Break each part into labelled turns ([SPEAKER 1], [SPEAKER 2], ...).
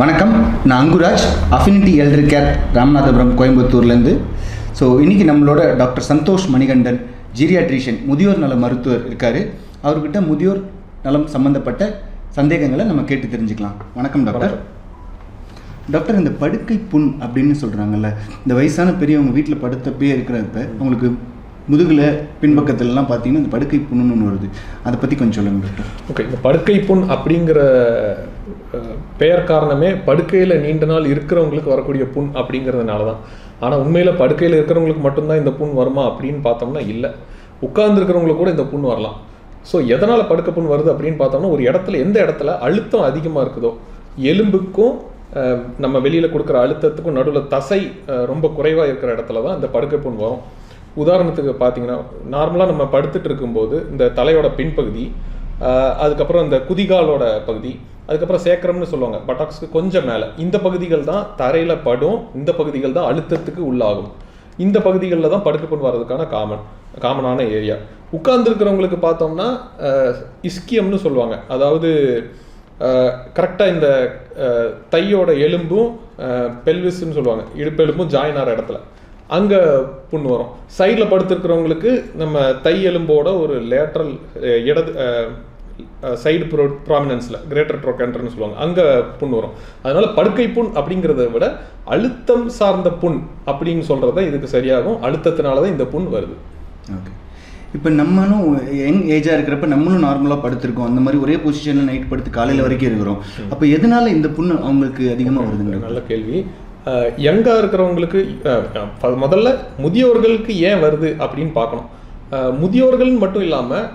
[SPEAKER 1] வணக்கம். நான் Anguraj affinity elder care Ramanathapuram கோயம்புத்தூர்லேருந்து. ஸோ இன்றைக்கி நம்மளோட டாக்டர் சந்தோஷ் மணிகண்டன் ஜீரியாட்ரிஷியன் முதியோர் நல மருத்துவர் இருக்கார். அவர்கிட்ட முதியோர் நலம் சம்மந்தப்பட்ட சந்தேகங்களை நம்ம கேட்டு தெரிஞ்சுக்கலாம். வணக்கம் டாக்டர் டாக்டர் இந்த படுக்கை புண் அப்படின்னு சொல்கிறாங்கல்ல இந்த வயசான பெரியவங்க வீட்டில் படுத்தப்பே இருக்கிறப்ப அவங்களுக்கு முதுகில் பின்பக்கத்துலலாம் பார்த்தீங்கன்னா இந்த படுக்கை புண்ணுன்னு ஒன்று வருது. அதை பற்றி கொஞ்சம் சொல்லுங்க டாக்டர்.
[SPEAKER 2] ஓகே இந்த படுக்கை புண் அப்படிங்கிற பெயர் காரணமே படுக்கையில் நீண்ட நாள் இருக்கிறவங்களுக்கு வரக்கூடிய புண் அப்படிங்கிறதுனால தான் ஆனால் உண்மையில் படுக்கையில் இருக்கிறவங்களுக்கு மட்டும்தான் இந்த புண் வருமா அப்படின்னு பார்த்தோம்னா இல்லை. உட்கார்ந்துருக்கிறவங்களுக்கு கூட இந்த புண் வரலாம். ஸோ எதனால் படுக்கை புண் வருது அப்படின்னு பார்த்தோம்னா ஒரு இடத்துல எந்த இடத்துல அழுத்தம் அதிகமாக இருக்குதோ எலும்புக்கும் நம்ம வெளியில் கொடுக்குற அழுத்தத்துக்கும் நடுவில் தசை ரொம்ப குறைவாக இருக்கிற இடத்துல தான் இந்த படுக்கை புண் வரும். உதாரணத்துக்கு பார்த்தீங்கன்னா நார்மலாக நம்ம படுத்துட்டு இருக்கும்போது இந்த தலையோட பின்பகுதி அதுக்கப்புறம் இந்த குதிகாலோட பகுதி அதுக்கப்புறம் சேக்கரம்னு சொல்லுவாங்க பட்டாக்ஸ்க்கு கொஞ்சம் மேலே. இந்த பகுதிகள் தான் தரையில் படும் இந்த பகுதிகள் தான் அழுத்தத்துக்கு உள்ளாகும். இந்த பகுதிகளில் தான் படுக்கைப்புண் வர்றதுக்கான காமன் காமனான ஏரியா உட்கார்ந்துருக்கிறவங்களுக்கு பார்த்தோம்னா இஸ்கியம்னு சொல்லுவாங்க. அதாவது கரெக்டாக இந்த தையோட எலும்பும் பெல்விஸ்ன்னு சொல்லுவாங்க. இடுப்பெலும்பும் ஜாயின் ஆகிற இடத்துல. அங்கே புண் வரும். சைடில் படுத்திருக்கிறவங்களுக்கு நம்ம தை எலும்போட ஒரு லேட்ரல் இடது சைடு ப்ரோ ப்ராமினன்ஸில் கிரேட்டர் ட்ரோகேண்டர்னு சொல்லுவாங்க. அங்கே புண் வரும். அதனால படுக்கை புண் அப்படிங்கிறத விட அழுத்தம் சார்ந்த புண் அப்படின்னு சொல்கிறது தான் இதுக்கு சரியாகும். அழுத்தத்தினால தான் இந்த புண் வருது.
[SPEAKER 1] ஓகே. இப்போ நம்மளும் யங் ஏஜாக இருக்கிறப்ப நம்மளும் நார்மலாக படுத்திருக்கோம். அந்த மாதிரி ஒரே பொசிஷனில் நைட் படுத்து காலையில் வரைக்கும் இருக்கிறோம். அப்போ எதனால இந்த புண்ணு அவங்களுக்கு அதிகமாக வருதுங்க
[SPEAKER 2] நல்ல கேள்வி. யங்காக இருக்கிறவங்களுக்கு முதல்ல முதியோர்களுக்கு ஏன் வருது அப்படின்னு பார்க்கணும். முதியோர்கள்னு மட்டும் இல்லாமல்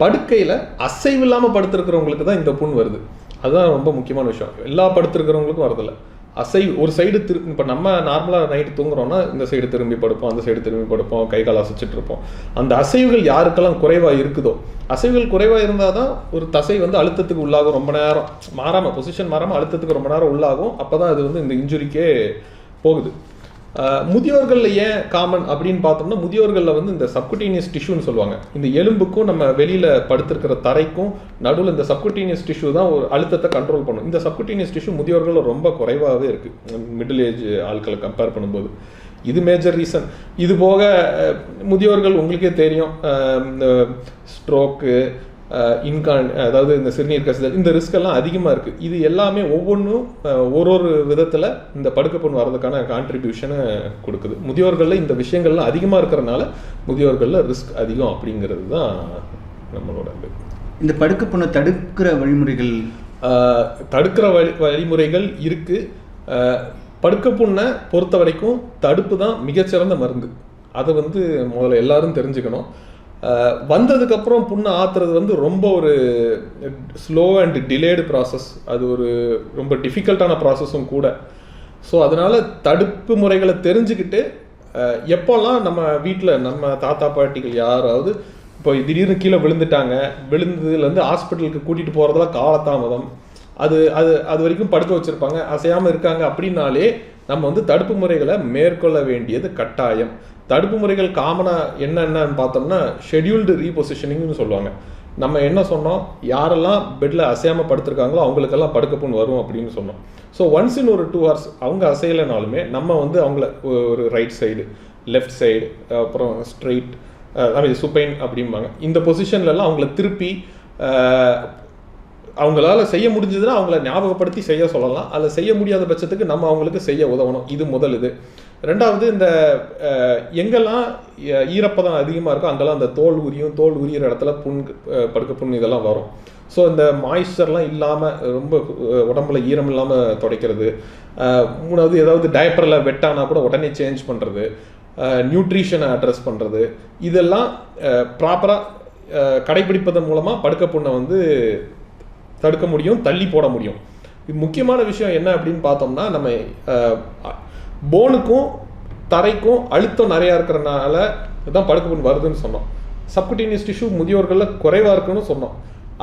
[SPEAKER 2] படுக்கையில் அசைவு இல்லாமல் படுத்திருக்கிறவங்களுக்கு தான் இந்த புண் வருது. அதுதான் ரொம்ப முக்கியமான விஷயம். எல்லா படுத்திருக்கிறவங்களுக்கும் வரதில்லை. அசை ஒரு சைடு திரு இப்போ நம்ம நார்மலாக நைட்டு தூங்குறோம்னா இந்த சைடு திரும்பி படுப்போம் அந்த சைடு திரும்பி படுப்போம் கை கால் அசைச்சிட்டு இருப்போம். அந்த அசைவுகள் யாருக்கெல்லாம் குறைவாக இருக்குதோ அசைவுகள் குறைவாக இருந்தால் தான் ஒரு தசை வந்து அழுத்தத்துக்கு உள்ளாகும் ரொம்ப நேரம். மாறாமல் பொசிஷன் மாறாமல் அழுத்தத்துக்கு ரொம்ப நேரம் உள்ளாகும். அப்போ தான் அது வந்து இந்த இன்ஜுரிக்கே போகுது. முதியோர்களில் ஏன் காமன் அப்படின்னு பார்த்தோம்னா முதியோர்களில் வந்து இந்த சப்குட்டீனியஸ் டிஷ்யூன்னு சொல்லுவாங்க. இந்த எலும்புக்கும் நம்ம வெளியில் படுத்திருக்கிற தரைக்கும் நடுவில் இந்த சப்குட்டீனியஸ் டிஷ்யூ தான் ஒரு அழுத்தத்தை கண்ட்ரோல் பண்ணும். இந்த சப்குட்டீனியஸ் டிஷ்யூ முதியோர்களில் ரொம்ப குறைவாகவே இருக்குது மிடில் ஏஜ் ஆட்களை கம்பேர் பண்ணும்போது. இது மேஜர் ரீசன் இது போக முதியோர்கள் உங்களுக்கே தெரியும். இந்த ஸ்ட்ரோக்கு இன்கான் அதாவது இந்த சிறுநீர் கசிதல் இந்த ரிஸ்க் எல்லாம் அதிகமாக இருக்குது இது எல்லாமே ஒவ்வொன்றும் ஒரு ஒரு விதத்தில் இந்த படுக்கைப்புண் வர்றதுக்கான கான்ட்ரிபியூஷனை கொடுக்குது. முதியோர்களில் இந்த விஷயங்கள்லாம் அதிகமாக இருக்கிறனால முதியோர்களில் ரிஸ்க் அதிகம் அப்படிங்கிறது தான் நம்மளோட இது.
[SPEAKER 1] இந்த படுக்கை புண்ணை தடுக்கிற வழிமுறைகள்?
[SPEAKER 2] தடுக்கிற வழி வழிமுறைகள் இருக்கு. ஆஹ் படுக்கைப்புண்ணை பொறுத்த வரைக்கும் தடுப்பு தான் மிகச்சிறந்த மருந்து. அதை வந்து முதல்ல எல்லாரும் தெரிஞ்சுக்கணும். வந்ததுக்கப்புறம் புண்ணை ஆத்துறது வந்து ரொம்ப ஒரு ஸ்லோ அண்ட் டிலேடு ப்ராசஸ் அது ஒரு ரொம்ப டிஃபிகல்ட்டான ப்ராசஸும் கூட. ஸோ அதனால் தடுப்பு முறைகளை தெரிஞ்சுக்கிட்டு எப்போல்லாம் நம்ம வீட்டில் நம்ம தாத்தா பாட்டிகள் யாராவது இப்போ திடீர்னு கீழே விழுந்துட்டாங்க விழுந்ததுலேருந்து ஹாஸ்பிட்டலுக்கு கூட்டிகிட்டு போகிறதுல காலதாமதம். அது அது அது வரைக்கும் படுக்க வச்சுருப்பாங்க. அசையாமல் இருக்காங்க அப்படின்னாலே நம்ம வந்து தடுப்பு முறைகளை மேற்கொள்ள வேண்டியது கட்டாயம். தடுப்பு முறைகள் காமனாக என்னென்னு பார்த்தோம்னா ஷெட்யூல்டு ரீபொசிஷனிங்னு சொல்லுவாங்க. நம்ம என்ன சொன்னோம்? யாரெல்லாம் பெட்டில் அசையாமல் படுத்திருக்காங்களோ அவங்களுக்கெல்லாம் படுக்கப்புண் வரும் அப்படின்னு சொன்னோம். ஸோ ஒன்ஸ் இன் ஒரு டூ ஹவர்ஸ் அவங்க அசையலைனாலுமே நம்ம வந்து அவங்கள ஒரு ரைட் சைடு லெஃப்ட் சைடு அப்புறம் ஸ்ட்ரெயிட் அதாவது மீன் சுப்பைன் அப்படிம்பாங்க. இந்த பொசிஷன்லலாம் அவங்கள திருப்பி அவங்களால செய்ய முடிஞ்சதுன்னா அவங்கள ஞாபகப்படுத்தி செய்ய சொல்லலாம். அதில் செய்ய முடியாத பட்சத்துக்கு நம்ம அவங்களுக்கு செய்ய உதவணும். இது முதல் இது. ரெண்டாவது இந்த எங்கெல்லாம் ஈரப்பதம் அதிகமாக இருக்கோ அங்கெல்லாம் அந்த தோல் உரியும் தோல் உரியிற இடத்துல புண் படுக்க புண் இதெல்லாம் வரும். ஸோ இந்த மாய்ஸ்சர்லாம் இல்லாமல் ரொம்ப உடம்புல ஈரம் இல்லாமல் துடைக்கிறது. மூணாவது ஏதாவது டயப்பரில் வெட்டானா கூட உடனே சேஞ்ச் பண்ணுறது நியூட்ரிஷனை அட்ரஸ் பண்ணுறது இதெல்லாம் ப்ராப்பராக கடைபிடிப்பதன் மூலமாக படுக்க புண்ணை வந்து தடுக்க முடியும் தள்ளி போட முடியும். முக்கியமான விஷயம் என்ன அப்படின்னு பார்த்தோம்னா நம்ம போனுக்கும் தரைக்கும் அழுத்தம் நிறையா இருக்கிறனால தான் படுக்கப்புண் வருதுன்னு சொன்னோம். சப்குட்டீனியஸ் டிஷ்யூ முதியோர்களில் குறைவாக இருக்குன்னு சொன்னோம்.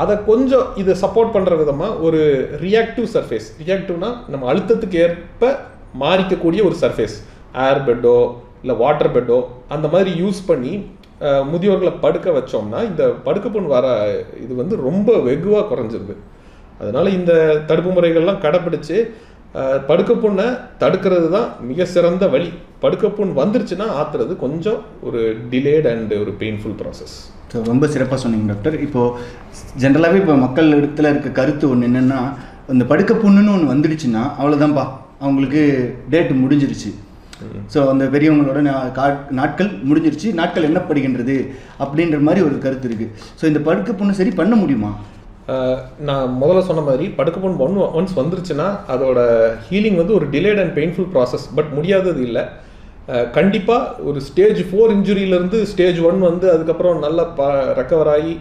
[SPEAKER 2] அதை கொஞ்சம் இதை சப்போர்ட் பண்ணுற விதமாக ஒரு ரியாக்டிவ் சர்ஃபேஸ் ரியாக்டிவ்னா நம்ம அழுத்தத்துக்கு ஏற்ப மாறிக்கக்கூடிய ஒரு சர்ஃபேஸ் ஏர் பெட்டோ இல்லை வாட்டர் பெட்டோ அந்த மாதிரி யூஸ் பண்ணி முதியோர்களை படுக்க வச்சோம்னா இந்த படுக்கப்புண் வர இது வந்து ரொம்ப வெகுவாக குறைஞ்சிருது. அதனால் இந்த தடுப்பு முறைகள்லாம் கடைப்பிடிச்சு படுக்கைப்புண்ணை தடுக்கிறது தான் மிக சிறந்த வழி. படுக்கைப்புண் வந்துருச்சுன்னா ஆத்துறது கொஞ்சம் ஒரு டிலேட் அண்ட் ஒரு பெயின்ஃபுல் ப்ராசஸ்
[SPEAKER 1] ஸோ ரொம்ப சிறப்பாக சொன்னீங்க டாக்டர் இப்போது ஜென்ரலாகவே இப்போ மக்கள் இடத்துல இருக்க கருத்து ஒன்று என்னென்னா இந்த படுக்க புண்ணுன்னு ஒன்று வந்துடுச்சுன்னா அவ்வளோதான்ப்பா அவங்களுக்கு டேட் முடிஞ்சிருச்சு. ஸோ அந்த பெரியவங்களோட நாட்கள் முடிஞ்சிருச்சு. நாட்கள் என்னப்படுகின்றது அப்படின்ற மாதிரி ஒரு கருத்து இருக்குது ஸோ இந்த படுக்க புண்ணு சரி பண்ண முடியுமா?
[SPEAKER 2] நான் முதல்ல சொன்ன மாதிரி படுக்கைப்புண் ஒன் ஒன்ஸ் வந்துருச்சுன்னா அதோட ஹீலிங் வந்து ஒரு delayed and painful process but முடியாதது இல்லை. கண்டிப்பாக ஒரு ஸ்டேஜ் ஃபோர் இன்ஜுரியிலேருந்து ஸ்டேஜ் ஒன் வந்து அதுக்கப்புறம் நல்லா ப ரெக்கவர் ஆகி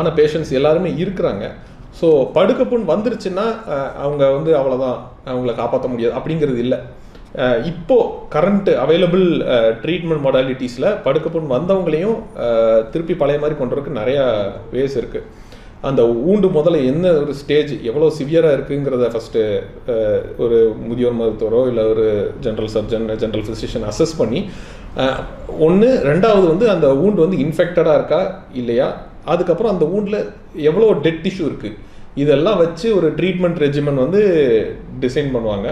[SPEAKER 2] ஆன பேஷண்ட்ஸ் எல்லாருமே இருக்கிறாங்க. ஸோ படுக்கைப்புண் வந்துருச்சுன்னா அவங்க வந்து அவ்வளோதான் அவங்கள காப்பாற்ற முடியாது அப்படிங்கிறது இல்லை. இப்போது இப்போ கரண்ட் அவைலபிள் ட்ரீட்மெண்ட் மொடாலிட்டிஸில் படுக்கைப்புண் வந்தவங்களையும் திருப்பி பழைய மாதிரி கொண்டு வரக்கு நிறையா வேஸ் இருக்குது அந்த ஊண்டு முதல்ல என்ன ஒரு ஸ்டேஜ் எவ்வளோ சிவியராக இருக்குங்கிறத ஃபஸ்ட்டு ஒரு முதியோர் மருத்துவரோ இல்லை ஒரு general surgeon general physician assess பண்ணி ஒன்று ரெண்டாவது வந்து அந்த ஊண்டு வந்து இன்ஃபெக்டடாக இருக்கா இல்லையா? அதுக்கப்புறம் அந்த ஊண்டில் எவ்வளோ டெட் டிஷ்யூ இருக்குது இதெல்லாம் வச்சு ஒரு ட்ரீட்மெண்ட் ரெஜிமெண்ட் வந்து டிசைன் பண்ணுவாங்க.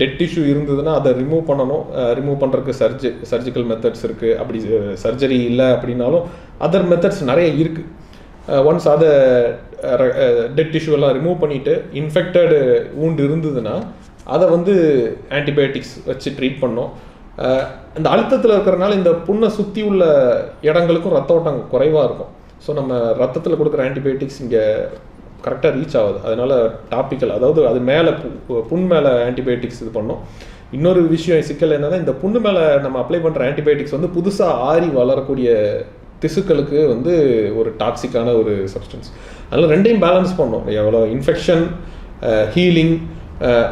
[SPEAKER 2] டெட் டிஷ்யூ இருந்ததுன்னா அதை ரிமூவ் பண்ணணும். ரிமூவ் பண்ணுறதுக்கு சர்ஜி சர்ஜிக்கல் மெத்தட்ஸ் இருக்குது அப்படி சர்ஜரி இல்லை அப்படின்னாலும் அதர் மெத்தட்ஸ் நிறைய இருக்குது ஒன்ஸ் அதை டெட் டிஷ்யூலாம் எல்லாம் ரிமூவ் பண்ணிட்டு இன்ஃபெக்டடு ஊண்டு இருந்ததுன்னா அதை வந்து ஆன்டிபயோட்டிக்ஸ் வச்சு ட்ரீட் பண்ணோம். Uh, இந்த அழுத்தத்தில் இருக்கிறனால இந்த புண்ணை சுற்றி உள்ள இடங்களுக்கும் ரத்த ஓட்டம் குறைவாக இருக்கும். ஸோ நம்ம ரத்தத்தில் கொடுக்குற ஆன்டிபயோட்டிக்ஸ் இங்கே கரெக்டாக ரீச் ஆகுது. அதனால டாப்பிக்கல் அதாவது அது மேலே புண் மேலே ஆன்டிபயோட்டிக்ஸ் இது பண்ணோம். இன்னொரு விஷயம் சிக்கல் என்னென்னா இந்த புண்ணு மேலே நம்ம அப்ளை பண்ணுற ஆன்டிபயோட்டிக்ஸ் வந்து புதுசாக ஆறி வளரக்கூடிய திசுக்களுக்கு வந்து ஒரு டாக்ஸிக்கான ஒரு சப்ஸ்டன்ஸ் அதனால் ரெண்டையும் பேலன்ஸ் பண்ணோம் எவ்வளோ infection healing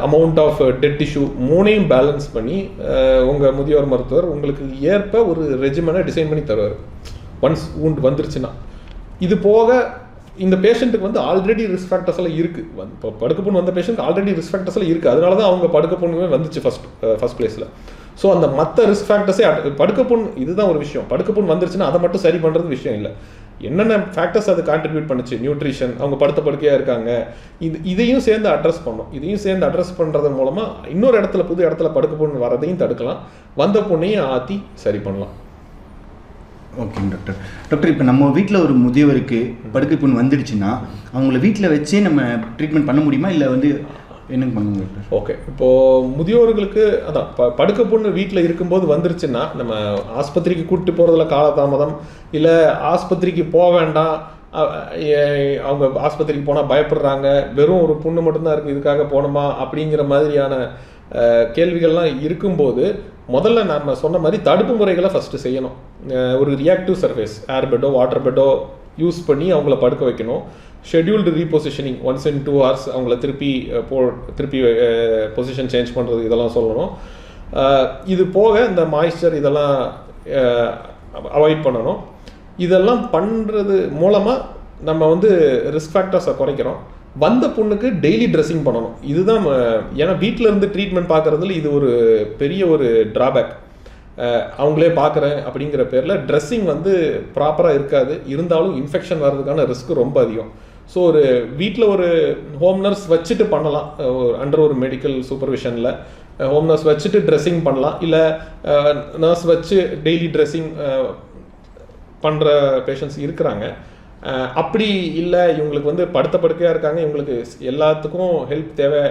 [SPEAKER 2] amount of dead tissue மூணையும் பேலன்ஸ் பண்ணி உங்கள் முதியோர் மருத்துவர் உங்களுக்கு ஏற்ப ஒரு ரெஜிமனை டிசைன் பண்ணி தருவார். ஒன்ஸ் wound வந்துருச்சுன்னா. இது போக இந்த பேஷண்ட்டுக்கு வந்து ஆல்ரெடி ரிஸ்க் ஃபேக்டர்ஸ் எல்லாம் இருக்கு. இப்போ படுக்க பொண்ணு வந்த பேஷண்ட் ஆல்ரெடி ரிஸ்க் ஃபேக்டர்ஸ் எல்லாம் இருக்கு. அதனால தான் அவங்க படுக்கப்புண்ணுமே வந்துச்சு ஃபர்ஸ்ட் ஃபர்ஸ்ட் பிளேஸில் ஸோ அந்த மற்ற ரிஸ்க் ஃபேக்டர்ஸே படுக்கப்புண் இதுதான் ஒரு விஷயம். படுக்கப்புண் வந்துருச்சுன்னா அதை மட்டும் சரி பண்ணுறது விஷயம் இல்லை. என்னென்ன ஃபேக்டர்ஸ் அது கான்ட்ரிபியூட் பண்ணுச்சு? நியூட்ரிஷன் அவங்க படுத்த படுக்கையாக இருக்காங்க. இது இதையும் சேர்ந்து அட்ரஸ் பண்ணோம் இதையும் சேர்ந்து அட்ரஸ் பண்ணுறது மூலமாக இன்னொரு இடத்துல புது இடத்துல படுக்க பொண்ணு வரதையும் தடுக்கலாம். வந்த பொண்ணையும் ஆற்றி சரி பண்ணலாம்.
[SPEAKER 1] ஓகேங்க டாக்டர் டாக்டர் இப்போ நம்ம வீட்டில் ஒரு முதியவருக்கு படுக்கை புண் வந்துடுச்சுன்னா அவங்கள வீட்டில் வச்சே நம்ம ட்ரீட்மெண்ட் பண்ண முடியுமா? இல்லை வந்து என்னங்க பண்ணுங்க டாக்டர்
[SPEAKER 2] ஓகே இப்போது முதியோர்களுக்கு அதான் ப படுக்க பொண்ணு வீட்டில் இருக்கும்போது வந்துருச்சுன்னா நம்ம ஆஸ்பத்திரிக்கு கூப்பிட்டு போகிறதுல காலதாமதம் இல்லை ஆஸ்பத்திரிக்கு போக வேண்டாம் ஏ- அவங்க ஆஸ்பத்திரிக்கு போனால் பயப்படுறாங்க வெறும் ஒரு புண்ணு மட்டும்தான் இருக்குது இதுக்காக போகணுமா அப்படிங்கிற மாதிரியான கேள்விகள்லாம் இருக்கும்போது முதல்ல நம்ம சொன்ன மாதிரி தடுப்பு முறைகளை ஃபஸ்ட்டு செய்யணும். ஒரு ரியாக்டிவ் சர்ஃபேஸ் ஏர் பெட்டோ வாட்டர் பெட்டோ யூஸ் பண்ணி அவங்கள படுக்க வைக்கணும். Scheduled repositioning once in two hours அவங்கள திருப்பி போ திருப்பி பொசிஷன் சேஞ்ச் பண்ணுறது இதெல்லாம் சொல்லணும். இது போக இந்த மாய்ஸ்சர் இதெல்லாம் அவாய்ட் பண்ணணும். இதெல்லாம் பண்ணுறது மூலமாக நம்ம வந்து ரிஸ்க் ஃபேக்டர்ஸை குறைக்கிறோம். வந்த பொண்ணுக்கு டெய்லி ட்ரெஸ்ஸிங் பண்ணணும். இதுதான் ஏன்னா வீட்டில் இருந்து ட்ரீட்மெண்ட் பார்க்குறதுல இது ஒரு பெரிய ஒரு ட்ராபேக் அவங்களே பார்க்குறேன் அப்படிங்கிற பேரில் ட்ரெஸ்ஸிங் வந்து ப்ராப்பராக இருக்காது. இருந்தாலும் இன்ஃபெக்ஷன் வர்றதுக்கான ரிஸ்க் ரொம்ப அதிகம். ஸோ ஒரு வீட்டில் ஒரு ஹோம் நர்ஸ் வச்சுட்டு பண்ணலாம். அண்டர் ஒரு மெடிக்கல் சூப்பர்விஷனில் ஹோம் நர்ஸ் வச்சுட்டு ட்ரெஸ்ஸிங் பண்ணலாம். இல்லை நர்ஸ் வச்சு டெய்லி ட்ரெஸ்ஸிங் பண்ணுற பேஷண்ட்ஸ் இருக்கிறாங்க. அப்படி இல்லை இவங்களுக்கு வந்து படுத்த படுக்கையாக இருக்காங்க இவங்களுக்கு எல்லாத்துக்கும் ஹெல்ப் தேவை.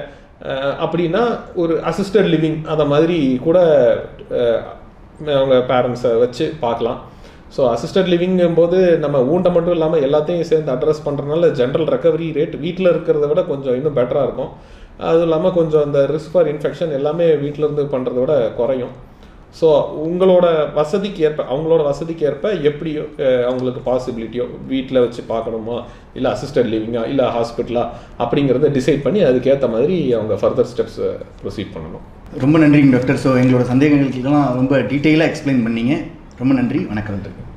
[SPEAKER 2] அப்படின்னா ஒரு அசிஸ்டட் லிவிங் அந்த மாதிரி கூட அவங்க பேரண்ட்ஸை வச்சு பார்க்கலாம். ஸோ அசிஸ்டட் லிவிங்கும் போது நம்ம ஊண்ட மட்டும் இல்லாமல் எல்லாத்தையும் சேர்ந்து அட்ரஸ் பண்ணுறதுனால ஜென்ரல் ரெக்கவரி ரேட் வீட்டில் இருக்கிறத விட கொஞ்சம் இன்னும் பெட்டராக இருக்கும். அதுவும் இல்லாமல் கொஞ்சம் அந்த ரிஸ்க் ஃபார் இன்ஃபெக்ஷன் எல்லாமே வீட்டில் இருந்து பண்ணுறத விட குறையும். ஸோ உங்களோட வசதிக்கு ஏற்ப அவங்களோட வசதிக்கு ஏற்ப எப்படி அவங்களுக்கு பாசிபிலிட்டியோ வீட்டில் வச்சு பார்க்கணுமா? இல்லை அசிஸ்டட் லிவிங்கா இல்லை ஹாஸ்பிட்டலா அப்படிங்கிறத டிசைட் பண்ணி அதுக்கேற்ற மாதிரி அவங்க ஃபர்தர் ஸ்டெப்ஸ் ப்ரொசீட் பண்ணணும்.
[SPEAKER 1] ரொம்ப நன்றிங்க டாக்டர் ஸோ எங்களோட சந்தேகங்களுக்கெல்லாம் ரொம்ப டீட்டெயிலாக எக்ஸ்பிளைன் பண்ணீங்க. ரொம்ப நன்றி. வணக்கம் டாக்டர்